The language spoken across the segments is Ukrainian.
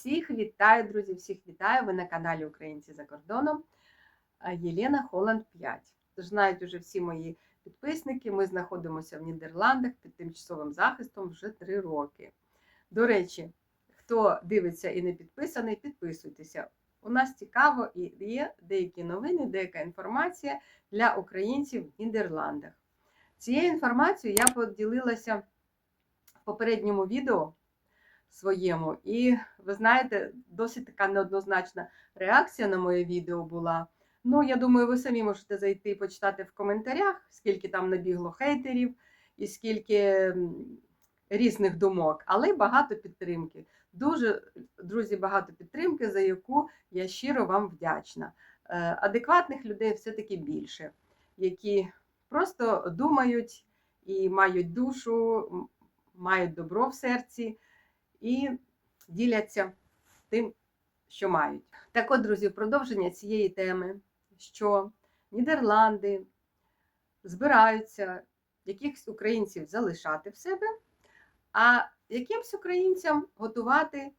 Всіх вітаю, друзі, всіх вітаю. Ви на каналі Українці за кордоном. Єлена Холланд 5. Тож знають уже всі мої підписники. Ми знаходимося в Нідерландах під тимчасовим захистом вже 3 роки. До речі, хто дивиться і не підписаний, підписуйтеся. У нас цікаво і є деякі новини, деяка інформація для українців в Нідерландах. Цією інформацією я поділилася в попередньому відео своєму. І ви знаєте, досить така неоднозначна реакція на моє відео була. Ну, я думаю, ви самі можете зайти і почитати в коментарях, скільки там набігло хейтерів і скільки різних думок, але багато підтримки. Дуже, друзі, багато підтримки, за яку я щиро вам вдячна. Е, Адекватних людей все-таки більше, які просто думають і мають душу, мають добро в серці і діляться тим, що мають. Так от, друзі, в продовження цієї теми, що Нідерланди збираються якихось українців залишати в себе, а якимсь українцям готувати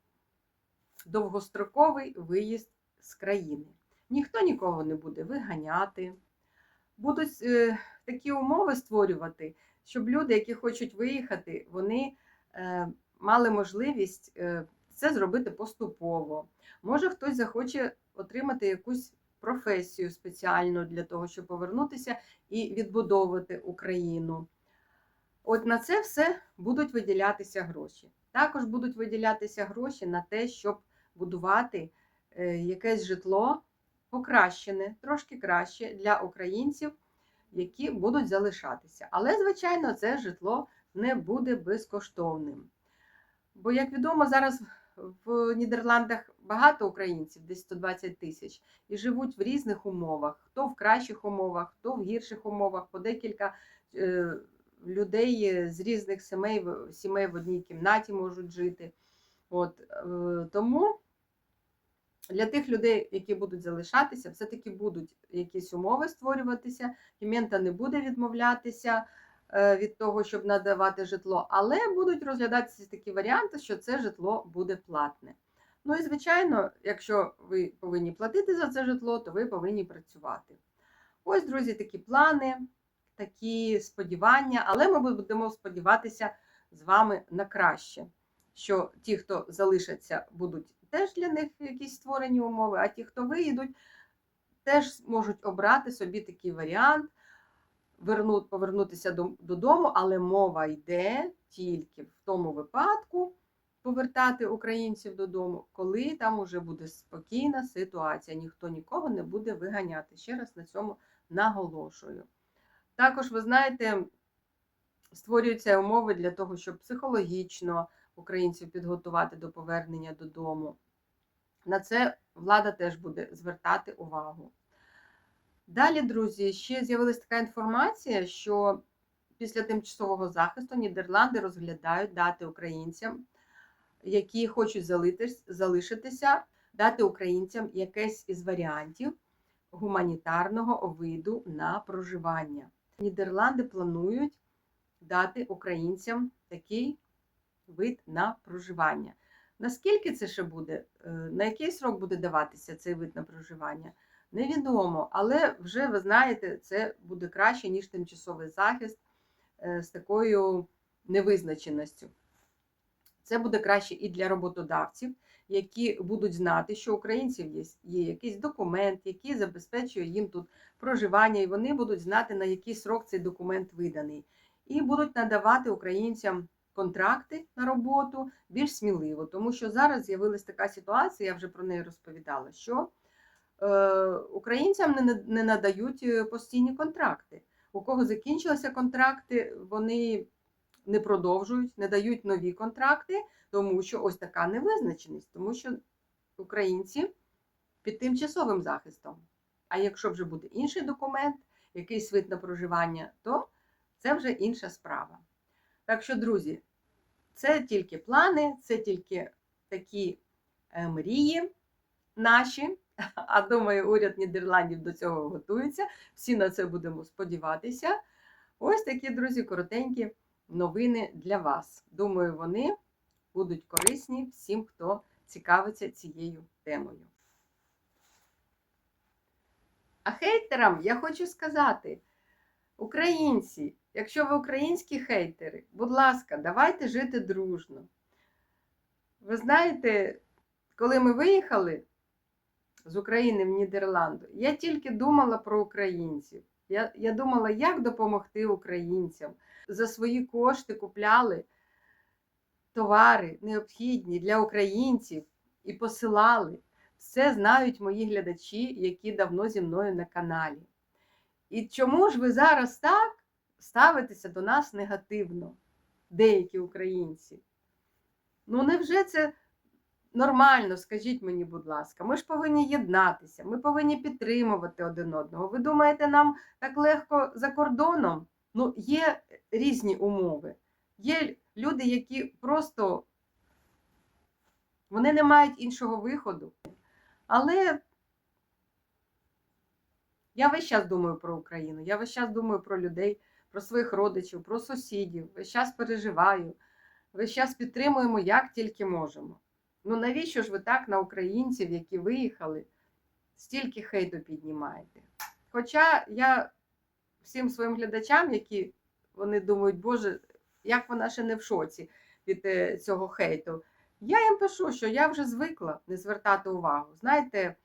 довгостроковий виїзд з країни. Ніхто нікого не буде виганяти, будуть е, такі умови створювати, щоб люди, які хочуть виїхати, вони е, мали можливість е, це зробити поступово. Може, хтось захоче отримати якусь професію спеціальну для того, щоб повернутися і відбудовувати Україну. От на це все будуть виділятися гроші. Також будуть виділятися гроші на те, щоб будувати е, якесь житло покращене, трошки краще для українців, які будуть залишатися. Але, звичайно, це житло не буде безкоштовним. Бо, як відомо, зараз в Нідерландах багато українців, десь 120 тисяч, і живуть в різних умовах: хто в кращих умовах, хто в гірших умовах, по декілька е, людей з різних сімей, сімей в одній кімнаті можуть жити. От, е, тому для тих людей, які будуть залишатися, все-таки будуть якісь умови створюватися. Кімента не буде відмовлятися від того, щоб надавати житло, але будуть розглядатися такі варіанти, що це житло буде платне. Ну і звичайно, якщо ви повинні платити за це житло, то ви повинні працювати. Ось, друзі, такі плани, такі сподівання, але ми будемо сподіватися з вами на краще, що ті, хто залишаться, будуть теж для них якісь створені умови, а ті, хто виїдуть, теж можуть обрати собі такий варіант, вернуть, повернутися до- додому, але мова йде тільки в тому випадку повертати українців додому, коли там уже буде спокійна ситуація, ніхто нікого не буде виганяти. Ще раз на цьому наголошую. Також, ви знаєте, створюються умови для того, щоб психологічно українців підготувати до повернення додому. На це влада теж буде звертати увагу. Далі, друзі, ще з'явилася така інформація, що після тимчасового захисту Нідерланди розглядають дати українцям, які хочуть залишитися, дати українцям якесь із варіантів гуманітарного виду на проживання. Нідерланди планують дати українцям такий вид на проживання. Наскільки це ще буде, е, на який срок буде даватися цей вид на проживання, невідомо. Але вже ви знаєте, це буде краще, ніж тимчасовий захист е, з такою невизначеністю. Це буде краще і для роботодавців, які будуть знати, що українців є, є якийсь документ, який забезпечує їм тут проживання, і вони будуть знати, на який срок цей документ виданий. І будуть надавати українцям контракти на роботу більш сміливо, тому що зараз з'явилася така ситуація, я вже про неї розповідала, що українцям не, не надають е, постійні контракти. У кого закінчилися контракти, вони не продовжують, не дають нові контракти, тому що ось така невизначеність, тому що українці під тимчасовим захистом. А якщо вже буде інший документ, якийсь вид на проживання, то це вже інша справа. Так що, друзі, це тільки плани, це тільки такі е, мрії наші. А думаю, уряд Нідерландів до цього готується. Всі на це будемо сподіватися. Ось такі, друзі, коротенькі новини для вас. Думаю, вони будуть корисні всім, хто цікавиться цією темою. А хейтерам я хочу сказати: українці, якщо ви українські хейтери, будь ласка, давайте жити дружно. Ви знаєте, коли ми виїхали з України в Нідерланди, я тільки думала про українців. Я, я думала, як допомогти українцям. За свої кошти купляли товари необхідні для українців і посилали. Все знають мої глядачі, які давно зі мною на каналі. І чому ж ви зараз так ставитеся до нас негативно, деякі українці? Ну, невже це нормально, скажіть мені, будь ласка, ми ж повинні єднатися, ми повинні підтримувати один одного. Ви думаєте, нам так легко за кордоном? Ну, є різні умови. Є люди, які просто вони не мають іншого виходу. Але я весь час думаю про Україну, я весь час думаю про людей, про своїх родичів, про сусідів, весь час переживаю, весь час підтримуємо, як тільки можемо. Ну навіщо ж ви так на українців, які виїхали, стільки хейту піднімаєте? Хоча я всім своїм глядачам, які вони думають, Боже, як вона ще не в шоці від е, цього хейту. Я їм пишу, що я вже звикла не звертати увагу. Знаєте,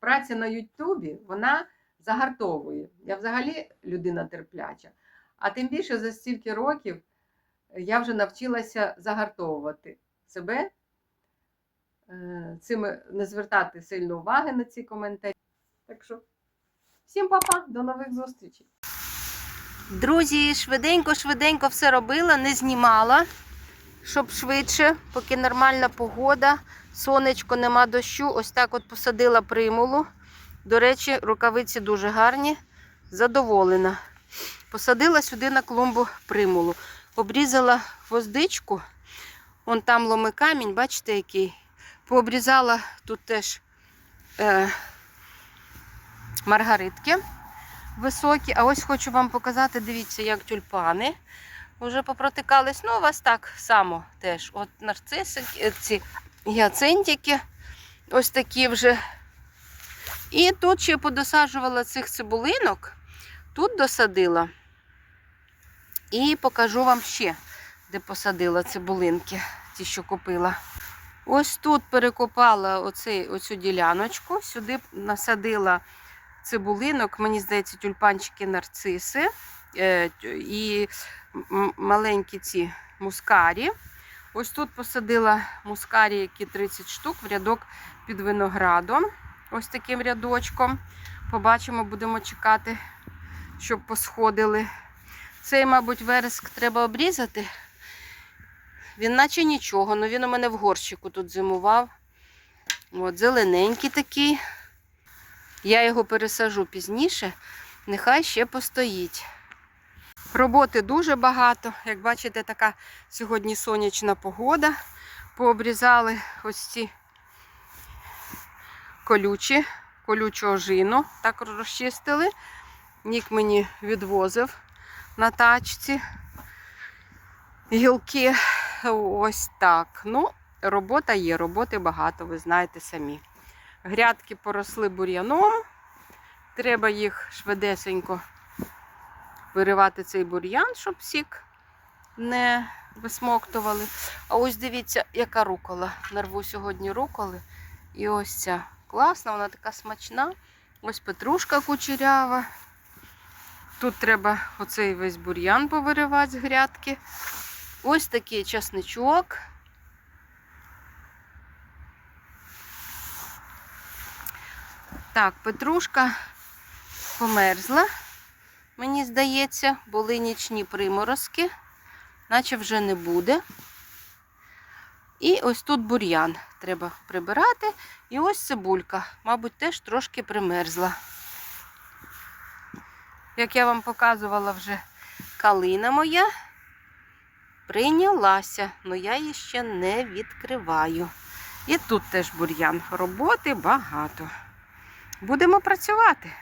праця на Ютубі вона загартовує. Я взагалі людина терпляча. А тим більше за стільки років я вже навчилася загартовувати себе, е, цим не звертати сильно уваги на ці коментарі. Так що, всім па-па, до нових зустрічей! Друзі, швиденько-швиденько все робила, не знімала, щоб швидше, поки нормальна погода, сонечко, нема дощу. Ось так от посадила примулу. До речі, рукавиці дуже гарні, задоволена. Посадила сюди на клумбу примулу. Обрізала гвоздичку, вон там ломи камінь, бачите, який. Пообрізала тут теж е, маргаритки високі. А ось хочу вам показати, дивіться, як тюльпани вже попротикались. Ну, у вас так само теж. От нарцисики, ці гіацинтики, ось такі вже. І тут ще подосаджувала цих цибулинок, тут досадила. І покажу вам ще, де посадила цибулинки, ті, що купила. Ось тут перекопала оцей, оцю діляночку, сюди насадила цибулинок, мені здається, тюльпанчики нарциси е, і маленькі ці мускарі. Ось тут посадила мускарі, які 30 штук в рядок під виноградом. Ось таким рядочком. Побачимо, будемо чекати, щоб посходили. Цей, мабуть, вереск треба обрізати. Він наче нічого, але він у мене в горщику тут зимував. От, зелененький такий. Я його пересажу пізніше, нехай ще постоїть. Роботи дуже багато. Як бачите, така сьогодні сонячна погода. Пообрізали ось ці колючі, колючу ожину, так розчистили. Нік мені відвозив на тачці. Гілки ось так. Ну, робота є, роботи багато, ви знаєте самі. Грядки поросли бур'яном. Треба їх швидесенько виривати цей бур'ян, щоб сік не висмоктували. А ось дивіться, яка рукола. Нарву сьогодні руколи. І ось ця класна, вона така смачна. Ось петрушка кучерява. Тут треба оцей весь бур'ян повиривати з грядки. Ось такий часничок. Так, петрушка померзла, мені здається, були нічні приморозки, наче вже не буде. І ось тут бур'ян треба прибирати. І ось цибулька, мабуть, теж трошки примерзла. Як я вам показувала вже калина моя, прийнялася, але я її ще не відкриваю. І тут теж бур'ян. Роботи багато. Будемо працювати.